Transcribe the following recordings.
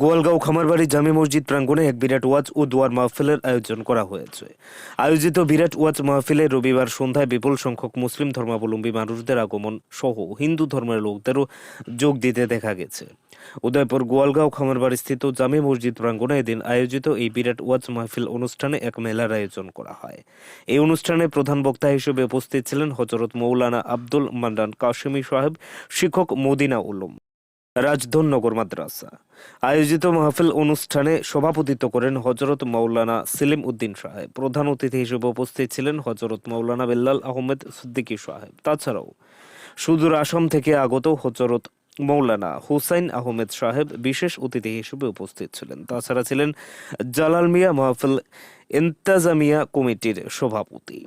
গোয়ালগাঁও খামারবাড়ি জামে মসজিদ প্রাঙ্গণে এক বিরাট ওয়াজ ও দোয়ার মাহফিলের আয়োজন করা হয়েছে। আয়োজিত বিরাট ওয়াজ মাহফিলে রবিবার সন্ধ্যায় বিপুল সংখ্যক মুসলিম ধর্মাবলম্বী মানুষদের আগমন সহ হিন্দু ধর্মের লোকদেরও যোগ দিতে দেখা গেছে। উদয়পুর গোয়ালগাঁও খামারবাড়ি স্থিত জামে মসজিদ প্রাঙ্গণে এদিন আয়োজিত এই বিরাট ওয়াজ মাহফিল অনুষ্ঠানে এক মেলার আয়োজন করা হয়। এই অনুষ্ঠানে প্রধান বক্তা হিসেবে উপস্থিত ছিলেন হজরত মৌলানা আব্দুল মান্নান কাশিমি সাহেব, শিক্ষক মদিনা উলুম। রাজধননগর মাদ্রাসা। আয়োজিত মাহফিল অনুষ্ঠানে সভাপতিত্ব করেন হজরত মাওলানা সেলিম উদ্দিন সাহেব। প্রধান অতিথি হিসেবে উপস্থিত ছিলেন হজরত মাওলানা বেল্লাল আহমেদ সিদ্দিকী সাহেব। তাছাড়াও সুদূর আসাম থেকে আগত হজরত মৌলানা হুসাইন আহমেদ সাহেব বিশেষ অতিথি হিসেবে উপস্থিত ছিলেন। তাছাড়া ছিলেন জালাল মিয়া মাহফিল ইন্তাজামিয়া কমিটির সভাপতি।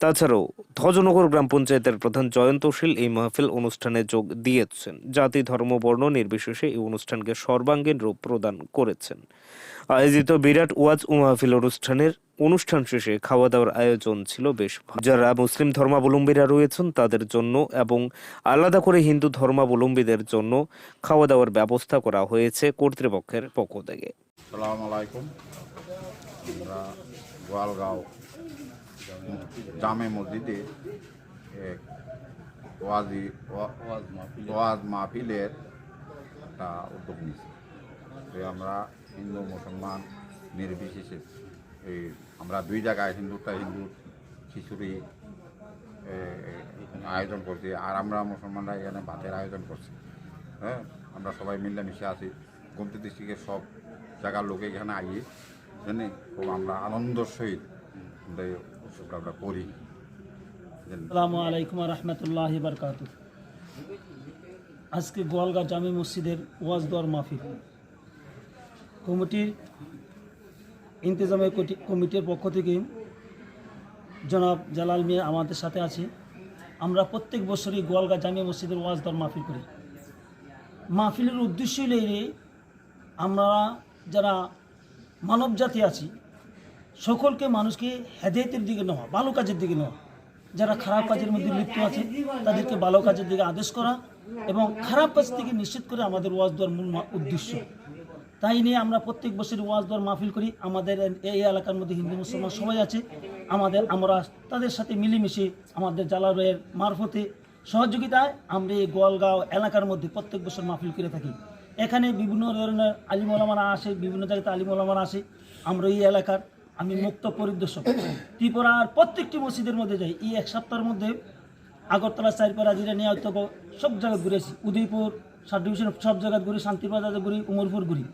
তাছাড়াও ধ্বজনগর গ্রাম পঞ্চায়েতের প্রধান জয়ন্তশীল এই মাহফিল অনুষ্ঠানে যোগ দিয়েছেন। জাতি, ধর্ম, বর্ণ নির্বিশেষে এই অনুষ্ঠানকে সর্বাঙ্গীন রূপ প্রদান করেছেন। আয়োজিত বিরাট ওয়াজ ও মাহফিল অনুষ্ঠানের অনুষ্ঠান শেষে খাওয়া দাওয়ার আয়োজন ছিল বেশ যারা মুসলিম ধর্মাবলম্বীরা রয়েছেন তাদের জন্য এবং আলাদা করে হিন্দু ধর্মাবলম্বীদের জন্য খাওয়া দাওয়ার ব্যবস্থা করা হয়েছে কর্তৃপক্ষের পক্ষ থেকে। সালাম আলাইকুম। আমরা গোয়ালগাঁও জামে মসজিদে এক ওয়াজি, ওয়া- ওয়াজ মাহফিলের একটা উদ্যোগ নিয়েছি। তো আমরা হিন্দু, মুসলমান নির্বিশেষে এই আমরা দুই জায়গায় হিন্দুটা হিন্দু খিচুড়ি আয়োজন করছি, আর আমরা মুসলমানরা এখানে ভাতের আয়োজন করছি। হ্যাঁ আমরা সবাই মিলেমিশে আছি। গোমতি ডিস্ট্রিক্টের সব জায়গার লোকে এখানে আইয়ে, জানি, খুব আমরা আনন্দর সহিত আজকে গোয়ালগা জামি মসজিদের ওয়াজ দর মাহফিল। কমিটির ইন্তজামের কমিটির পক্ষ থেকে জনাব জালাল মিয়া আমাদের সাথে আছে। আমরা প্রত্যেক বছরই গোয়ালগা জামি মসজিদের ওয়াজ দর মাহফিল করি। মাহফিলের উদ্দেশ্য এই আমরা যারা মানব জাতি আছি সকলকে মানুষকে হেদায়তের দিকে নেওয়া, ভালো কাজের দিকে নেওয়া। যারা খারাপ কাজের মধ্যে লিপ্ত আছে, তাদেরকে ভালো কাজের দিকে আদেশ করা এবং খারাপ কাজ থেকে নিশ্চিত করে আমাদের ওয়াজ দেওয়ার মূল উদ্দেশ্য। তাই নিয়ে আমরা প্রত্যেক বছর ওয়াজ দেওয়ার মাহফিল করি। আমাদের এই এলাকার মধ্যে হিন্দু, মুসলমান সবাই আছে। আমাদের, আমরা তাদের সাথে মিলেমিশে আমাদের জালালের মারফতে সহযোগিতায় আমরা এই গোয়ালগাঁও এলাকার মধ্যে প্রত্যেক বছর মাহফিল করে থাকি। এখানে বিভিন্ন ধরনের আলিমলামারা আসে, বিভিন্ন জায়গাতে আলিমলামারা আসে। আমরা এই এলাকার আমি মুক্ত পরিদর্শক। ত্রিপুরার প্রত্যেকটি মসজিদের মধ্যে যাই, এই এক সপ্তাহের মধ্যে আগরতলা চারপাড়া জিরা নিয়ে হয়তো সব জায়গায় ঘুরেছি উদয়পুর, সাব ডিভিশন, সব জায়গায় ঘুরি, শান্তিবাজারে ঘুরি, উমরপুর ঘুরি।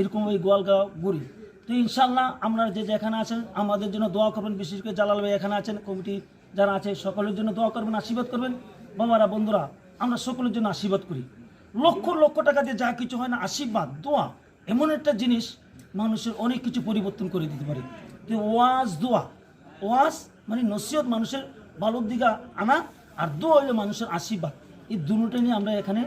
এরকম ওই গোয়ালগাঁও ঘুরি। তো ইনশাল্লাহ আপনারা যে যেখানে আছেন, আমাদের জন্য দোয়া করবেন, বিশেষ করে জালাল ভাই এখানে আছেন, কমিটি যারা আছে, সকলের জন্য দোয়া করবেন, আশীর্বাদ করবেন। বাবারা, বন্ধুরা, আমরা সকলের জন্য আশীর্বাদ করি। লক্ষ লক্ষ টাকা দিয়ে যা কিছু হয় না, আশীর্বাদ, দোয়া, এমন একটা জিনিস মানুষের অনেক কিছু পরিবর্তন করে দিতে পারে। তো ওয়াজ, দোয়া। ওয়াজ মানে নসিহত মানুষের ভালোর দিকে আনা আর দোয়া হইলে মানুষের আশীর্বাদ। এই দুটোটা নিয়ে আমরা এখানে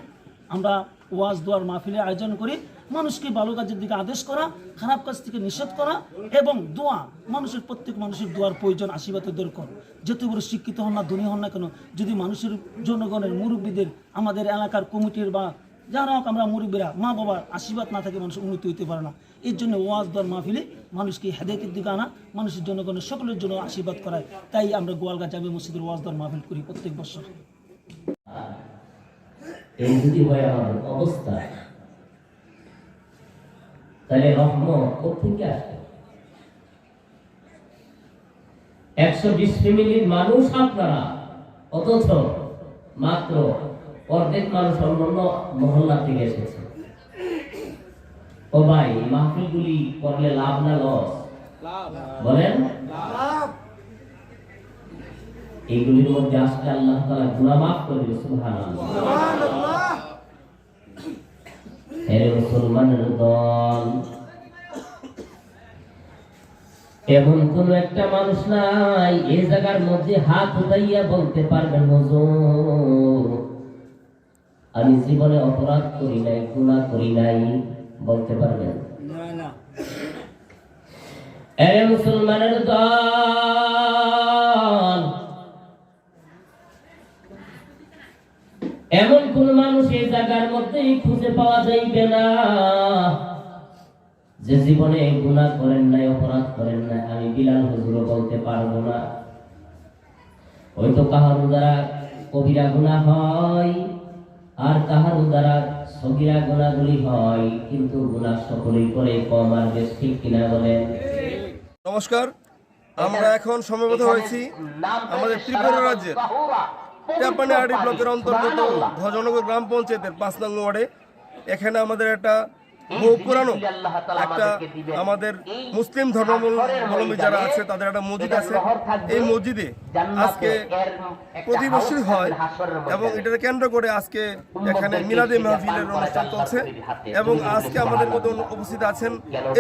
আমরা ওয়াজ, দোয়ার মাহফিলের আয়োজন করি। মানুষকে ভালো কাজের দিকে আদেশ করা, খারাপ কাজ থেকে নিষেধ করা এবং দোয়া। মানুষের প্রত্যেক মানুষের দোয়ার প্রয়োজন, আশীর্বাদের দরকার। যত বড় শিক্ষিত হন না, ধনী হন না কেন? যদি মানুষের জনগণের মুরব্বীদের আমাদের এলাকার কমিটির বা যারা হোক আমরা মুরব্বীরা, মা বাবার আশীর্বাদ না থাকে মানুষের উন্নতি হইতে পারে না। এর জন্য ওয়াজ দর মাহফিলে মানুষকে হেদায়তের দিকে আনা, মানুষের জনগণের সকলের জন্য আশীর্বাদ করায়। তাই আমরা গোয়ালগা জামে মসজিদের ওয়াজ দর মাহফিল করি প্রত্যেক বছর। এই যদি হয় আমাদের অবস্থা, তাহলে রহমত কোথেকে আসবে? একশো বিশ ফ্যামিলির মানুষ আপনারা, অথচ মাত্র অর্ধেক মানুষ অন্যান্য মহল্লা থেকে এসেছে। ও ভাই মাহফিলগুলি করলে লাভ না লস? বলেন। এইগুলির মধ্যে আজকে আল্লাহ তালা গুণা মাফ করে দিবে সুবহানাল্লাহ। মুসলমানের দল এমন কোন একটা মানুষ নাই এই জায়গার মধ্যে হাত উঠাইয়া বলতে পারবেন হুজুর। আমি জীবনে অপরাধ করি নাই গুণা করি নাই বলতে পারবেন এরে মুসলমানের দল এমন কোন মানুষ এই জায়গার মধ্যে খুঁজে পাওয়া যাইবে না যে জীবনে গুনাহ করেন নাই অপরাধ করেন নাই। আমি বিলাল হুজুরও বলতে পারব না। হয়তো কাহার দ্বারা কবিরা গুনাহ হয় আর তাহার দ্বারা সগিরা গুণাগুলি হয় কিন্তু গুণা সকলেই করে কম আর বেশ ঠিক কিনা বলেন? নমস্কার আমরা এখন সমবেত হয়েছি আমাদের ত্রিপুরা রাজ্যের আড়ি ব্লকের অন্তর্গত ধজনগর গ্রাম পঞ্চায়েতের পাঁচ নং ওয়ার্ডে। এখানে আমাদের একটা বহু পুরানো একটা আমাদের মুসলিম ধর্মাবলম্বী যারা আছে তাদের একটা মসজিদ আছে। এই মসজিদে আজকে প্রতি বছরই হয় এবং এটাকে কেন্দ্র করে আজকে এখানে মিলাদে মাহফিলের অনুষ্ঠান চলছে এবং আজকে আমাদের মধ্যে উপস্থিত আছেন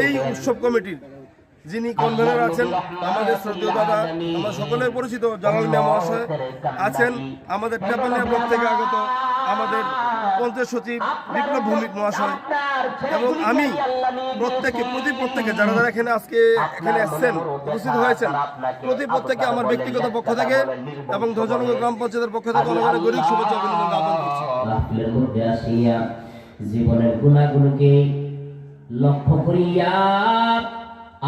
এই উৎসব কমিটির যিনি কনভেনার আছেন আমাদের শ্রদ্ধেয় দাদা আমরা সকলের পরিচিত জালাল মিয়া মহাশয় আছেন। আমাদের টেপানিয়া ব্লক থেকে আগত। আমাদের পঞ্চায়েত সচিব বিপ্লব ভৌমিক মহাশয়। এবং আমি প্রত্যেকে, প্রতি প্রত্যেকে যারা যারা এখানে আজকে এখানে এসছেন, উপস্থিত হয়েছেন, প্রতি প্রত্যেকে আমার ব্যক্তিগত পক্ষ থেকে এবং ধ্বজনগর গ্রাম পঞ্চায়েতের পক্ষ থেকে অনেক অনেক গরিব শুভেচ্ছা অভিনন্দন জ্ঞাপন করছি। জীবনের গুণাগুণকে লক্ষ্য করিয়া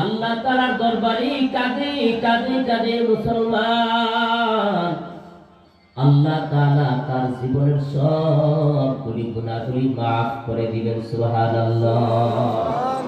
আল্লাহ তালার দরবারে কাঁদে কাঁদে কাঁদে মুসলমান। আল্লাহ তাআলা তার জীবনের সব গুলি গুণাগুলি মাফ করে দিবেন সুবহানাল্লাহ।